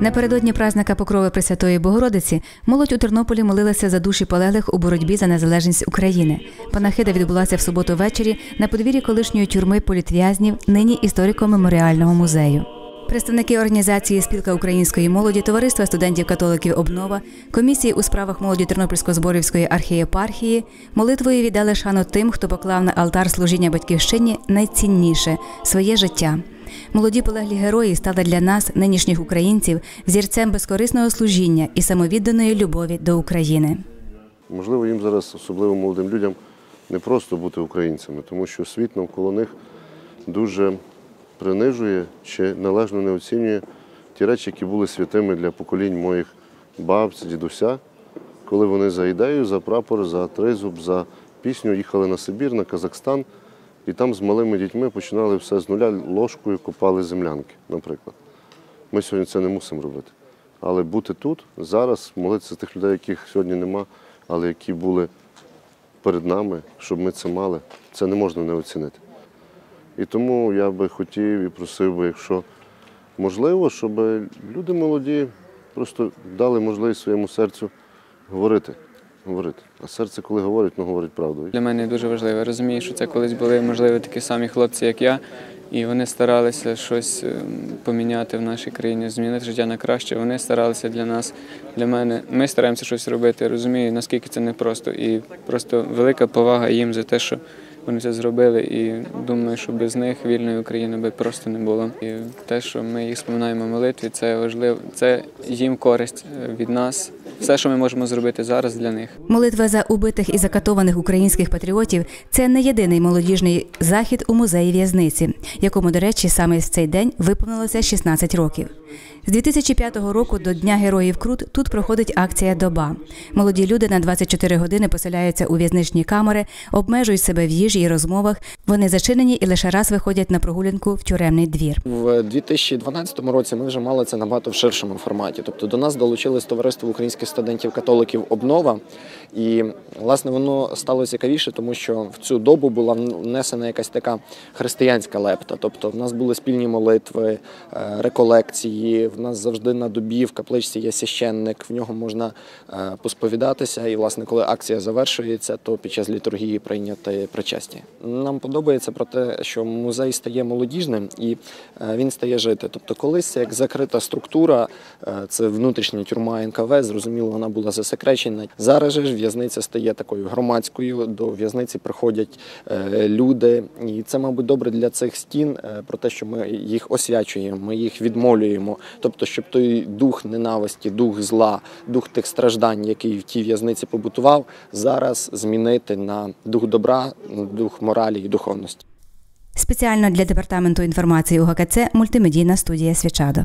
Напередодні празника Покрови Пресвятої Богородиці молодь у Тернополі молилася за душі полеглих у боротьбі за незалежність України. Панахида відбулася в суботу ввечері на подвір'ї колишньої тюрми політв'язнів, нині історико-меморіального музею. Представники організації Спілка української молоді, товариства студентів-католиків Обнова, комісії у справах молоді Тернопільсько-Зборівської архієпархії молитвою віддали шану тим, хто поклав на алтар служіння батьківщині найцінніше своє життя. Молоді полеглі герої стали для нас, нинішніх українців, зірцем безкорисного служіння і самовідданої любові до України. Можливо, їм зараз, особливо молодим людям, не просто бути українцями, тому що світ навколо них дуже принижує чи належно не оцінює ті речі, які були святими для поколінь моїх бабці, дідуся, коли вони за ідею, за прапор, за тризуб, за пісню їхали на Сибір, на Казахстан, і там з малими дітьми починали все з нуля ложкою копали землянки, наприклад. Ми сьогодні це не мусимо робити. Але бути тут, зараз, молитися за тих людей, яких сьогодні нема, але які були перед нами, щоб ми це мали, це не можна не оцінити. І тому я би хотів і просив би, якщо можливо, щоб люди молоді просто дали можливість своєму серцю говорити. говорити. А серце, коли говорить, ну говорить правду. Для мене дуже важливо. Я розумію, що це колись були, можливо, такі самі хлопці, як я, і вони старалися щось ем, поміняти в нашій країні, змінити життя на краще. Вони старалися для нас, для мене. Ми стараємося щось робити. Розумію, наскільки це непросто. І просто велика повага їм за те, що вони це зробили. І думаю, що без них вільної України би просто не було. І те, що ми їх споминаємо молитві, це важливо. Це їм користь е, від нас. Все, що ми можемо зробити зараз для них. Молитва за убитих і закатованих українських патріотів це не єдиний молодіжний захід у музеї в'язниці, якому, до речі, саме в цей день виповнилося 16 років. З 2005 року до Дня Героїв Крут тут проходить акція Доба. Молоді люди на 24 години поселяються у в'язничні камери, обмежують себе в їжі і розмовах. Вони зачинені і лише раз виходять на прогулянку в тюремний двір. В 2012 році ми вже мали це набагато в ширшому форматі. Тобто до нас долучилось товариство українських студентів-католиків Обнова, і власне воно стало цікавіше, тому що в цю добу була внесена якась така християнська лепта. Тобто, в нас були спільні молитви, е, реколекції. В нас завжди на добі в капличці є священник, в нього можна е, посповідатися. І, власне, коли акція завершується, то під час літургії прийняти причастя. Нам подобається про те, що музей стає молодіжним і е, він стає жити. Тобто, колись як закрита структура, е, це внутрішня тюрма НКВ, зрозуміло, вона була засекречена. Зараз же ж в'язниця стає такою громадською. До в'язниці приходять е, люди, і це, мабуть, добре для цих стін, про те, що ми їх освячуємо, ми їх відмолюємо. Тобто, щоб той дух ненависті, дух зла, дух тих страждань, який в тій в'язниці побутував, зараз змінити на дух добра, дух моралі і духовності. Спеціально для департаменту інформації УГКЦ мультимедійна студія Свічадо.